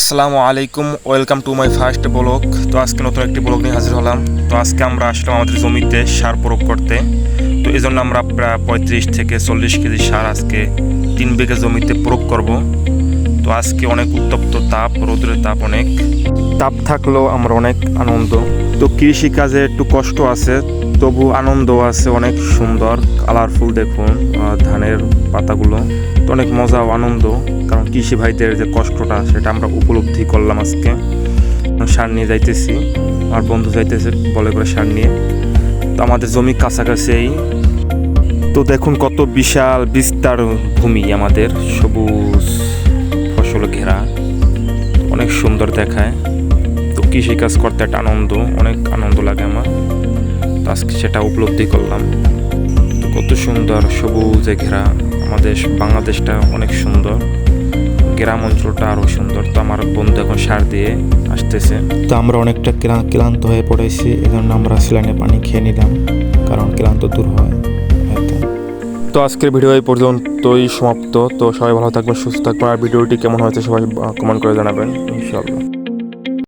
আসসালামু আলাইকুম, welcome to my first blog. তো আজকে নতুন একটি ব্লগ নিয়ে হাজির হলাম। তো আজকে আমরা আসলাম আমাদের জমিতে সার প্রয়োগ করতে। তো এই জন্য আমরা প্রায় পঁয়ত্রিশ থেকে চল্লিশ কেজি সার আজকে তিন বিঘা জমিতে প্রয়োগ করব। তো আজকে অনেক উত্তপ্ত তাপ, রৌদ্রের তাপ অনেক। তাপ থাকলেও আমরা অনেক আনন্দ। তো কৃষি কাজে একটু কষ্ট আছে, তবু আনন্দ আছে, অনেক সুন্দর, কালারফুল দেখুন ধানের পাতাগুলো। তো অনেক মজা আনন্দ। কৃষি ভাইদের যে কষ্টটা সেটা আমরা উপলব্ধি করলাম আজকে। সার নিয়ে যাইতেছি। আমার বন্ধু যাইতেছে, বলে করে সার নিয়ে। তো আমাদের জমি কাছাকাছি তো দেখুন কত বিশাল বিস্তার ভূমি আমাদের। সবুজ ফসল ঘেরা। অনেক সুন্দর দেখায়। তো কৃষিকাজ করতে একটা আনন্দ, অনেক আনন্দ লাগে আমার। তো আজকে সেটা উপলব্ধি করলাম। কত সুন্দর সবুজে ঘেরা। আমাদের বাংলাদেশটা অনেক সুন্দর। গ্রাম অঞ্চলটা আরও সুন্দর। তো আমার বন্ধু এখন সার দিয়ে আসতেছে। তো আমরা অনেকটা ক্লান্ত হয়ে পড়েছি এজন্য আমরা স্যালাইনে পানি খেয়ে নিলাম কারণ ক্লান্ত দূর হয় তো আজকের ভিডিও এই পর্যন্তই সমাপ্ত। তো সবাই ভালো থাকবেন সুস্থ থাকবেন আর ভিডিওটি কেমন হয়েছে সবাই কমেন্ট করে জানাবেন ইনশাআল্লাহ।